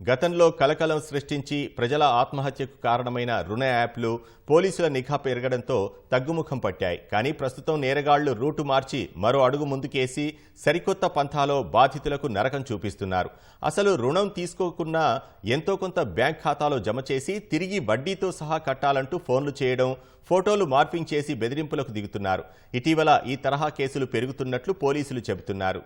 గతంలో కలకలం సృష్టించి ప్రజల ఆత్మహత్యకు కారణమైన రుణ యాప్లు పోలీసుల నిఘా పెరగడంతో తగ్గుముఖం పట్టాయి. కానీ ప్రస్తుతం నేరగాళ్ళు రూటు మార్చి మరో అడుగు ముందుకేసి సరికొత్త పంథాలో బాధితులకు నరకం చూపిస్తున్నారు. అసలు రుణం తీసుకోకున్నా ఎంతో కొంత బ్యాంక్ ఖాతాలో జమ చేసి తిరిగి వడ్డీతో సహా కట్టాలంటూ ఫోన్లు చేయడం ఫోటోలు మార్పింగ్ చేసి బెదిరింపులకు దిగుతున్నారు. ఇటీవల ఈ తరహా కేసులు పెరుగుతున్నట్లు పోలీసులు చెబుతున్నారు.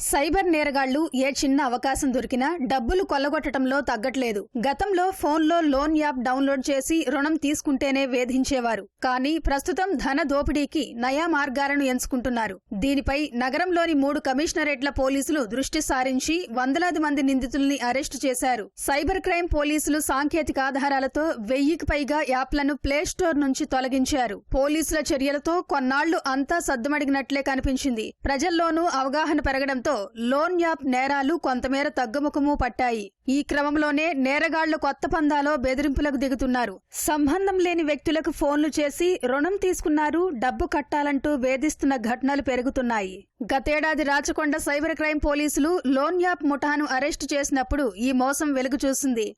సైబర్ నేరగాళ్ళు ఏ చిన్న అవకాశం దొరికినా డబ్బులు కొల్లగొట్టడంలో తగ్గట్లేదు. గతంలో ఫోన్లో లోన్ యాప్ డౌన్లోడ్ చేసి రుణం తీసుకుంటేనే వేధించేవారు. కానీ ప్రస్తుతం ధన దోపిడీకి నయా మార్గాలను ఎంచుకుంటున్నారు. దీనిపై నగరంలోని మూడు కమిషనరేట్ల పోలీసులు దృష్టి సారించి వందలాది మంది నిందితుల్ని అరెస్టు చేశారు. సైబర్ క్రైమ్ పోలీసులు సాంకేతిక ఆధారాలతో వెయ్యికి పైగా యాప్లను ప్లేస్టోర్ నుంచి తొలగించారు. పోలీసుల చర్యలతో కొన్నాళ్ళు అంతా సద్దుమడిగినట్లే కనిపించింది. ప్రజల్లోనూ అవగాహన పెరగడం దీంతో లోన్ యాప్ నేరాలు కొంతమేర తగ్గుముఖము పట్టాయి. ఈ క్రమంలోనే నేరగాళ్ళు కొత్త పందాలో బెదిరింపులకు దిగుతున్నారు. సంబంధం లేని వ్యక్తులకు ఫోన్లు చేసి రుణం తీసుకున్నారు డబ్బు కట్టాలంటూ వేధిస్తున్న ఘటనలు పెరుగుతున్నాయి. గతేడాది రాచకొండ సైబర్ క్రైమ్ పోలీసులు లోన్ యాప్ ముఠాను అరెస్టు చేసినప్పుడు ఈ మోసం వెలుగు చూసింది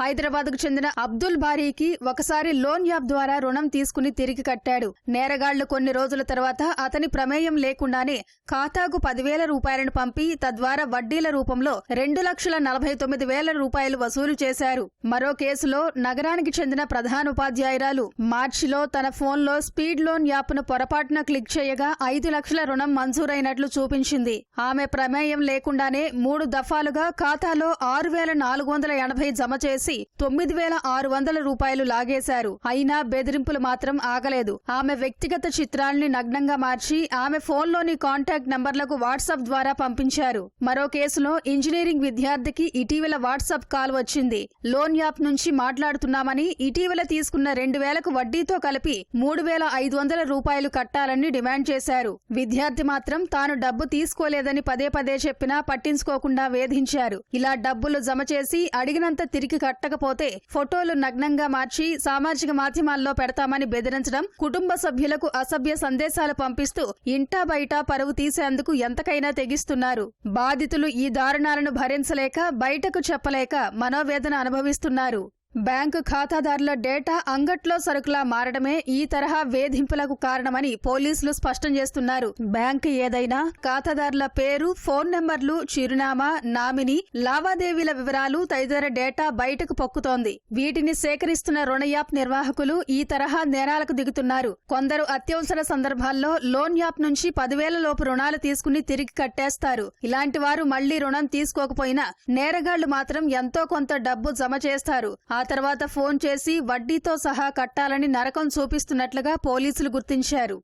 హైదరాబాద్కు చెందిన అబ్దుల్ బారీకి ఒకసారి లోన్ యాప్ ద్వారా రుణం తీసుకుని తిరిగి కట్టాడు. నేరగాళ్ళు కొన్ని రోజుల తర్వాత అతని ప్రమేయం లేకుండానే ఖాతాకు పదివేల రూపాయలను పంపి తద్వారా వడ్డీల రూపంలో రెండు లక్షల నలభై తొమ్మిది వేల రూపాయలు వసూలు చేశారు. మరో కేసులో నగరానికి చెందిన ప్రధాన ఉపాధ్యాయురాలు మార్చిలో తన ఫోన్లో స్పీడ్ లోన్ యాప్ను పొరపాటున క్లిక్ చేయగా ఐదు లక్షల రుణం మంజూరైనట్లు చూపించింది. ఆమె ప్రమేయం లేకుండానే మూడు దఫాలుగా ఖాతాలో ఆరు వేల నాలుగు వందల ఎనభై జమ చేసి తొమ్మిది వేల ఆరు వందల రూపాయలు లాగేశారు. అయినా బెదిరింపులు మాత్రం ఆగలేదు. ఆమె వ్యక్తిగత చిత్రాల్ని నగ్నంగా మార్చి ఆమె ఫోన్లోని కాంటాక్ట్ నంబర్లకు వాట్సాప్ ద్వారా పంపించారు. మరో కేసులో ఇంజనీరింగ్ విద్యార్థికి ఇటీవల వాట్సాప్ కాల్ వచ్చింది. లోన్ యాప్ నుంచి మాట్లాడుతున్నామని ఇటీవల తీసుకున్న రెండు వేలకు వడ్డీతో కలిపి మూడు వేల ఐదు వందల రూపాయలు కట్టాలని డిమాండ్ చేశారు. విద్యార్థి మాత్రం తాను డబ్బు తీసుకోలేదని పదే పదే చెప్పినా పట్టించుకోకుండా వేధించారు. ఇలా డబ్బులు జమ చేసి అడిగినంత తిరిగి కట్టకపోతే ఫోటోలు నగ్నంగా మార్చి సామాజిక మాధ్యమాల్లో పెడతామని బెదిరించడం కుటుంబ సభ్యులకు అసభ్య సందేశాలు పంపిస్తూ ఇంటా బయట పరువు తీసేందుకు ఎంతకైనా తెగిస్తున్నారు. బాధితులు ఈ దారుణాలను భరించలేక బయటకు చెప్పలేక మనోవేదన అనుభవిస్తున్నారు. బ్యాంకు ఖాతాదారుల డేటా అంగట్లో సరుకులా మారడమే ఈ తరహా వేధింపులకు కారణమని పోలీసులు స్పష్టం చేస్తున్నారు. బ్యాంకు ఏదైనా ఖాతాదారుల పేరు ఫోన్ నెంబర్లు చిరునామా నామిని లావాదేవీల వివరాలు తదితర డేటా బయటకు పొక్కుతోంది. వీటిని సేకరిస్తున్న రుణ యాప్ నిర్వాహకులు ఈ తరహా నేరాలకు దిగుతున్నారు. కొందరు అత్యవసర సందర్భాల్లో లోన్ యాప్ నుంచి పదివేల లోపు రుణాలు తీసుకుని తిరిగి కట్టేస్తారు. ఇలాంటి వారు మళ్ళీ రుణం తీసుకోకపోయినా నేరగాళ్ళు మాత్రం ఎంతో కొంత డబ్బు జమ చేస్తారు. ఆ తర్వాత ఫోన్ చేసి వడ్డీతో సహా కట్టాలని నరకం చూపిస్తున్నట్లుగా పోలీసులు గుర్తించారు.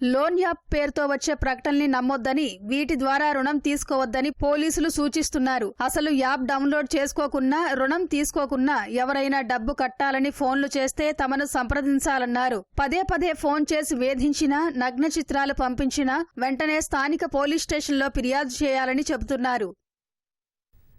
లోన్ యాప్ పేరుతో వచ్చే ప్రకటనల్ని నమ్మొద్దని వీటి ద్వారా రుణం తీసుకోవద్దని పోలీసులు సూచిస్తున్నారు. అసలు యాప్ డౌన్లోడ్ చేసుకోకున్నా రుణం తీసుకోకున్నా ఎవరైనా డబ్బు కట్టాలని ఫోన్లు చేస్తే తమను సంప్రదించాలన్నారు. పదే పదే ఫోన్ చేసి వేధించినా నగ్న చిత్రాలు పంపించినా వెంటనే స్థానిక పోలీస్ స్టేషన్లో ఫిర్యాదు చేయాలని చెబుతున్నారు.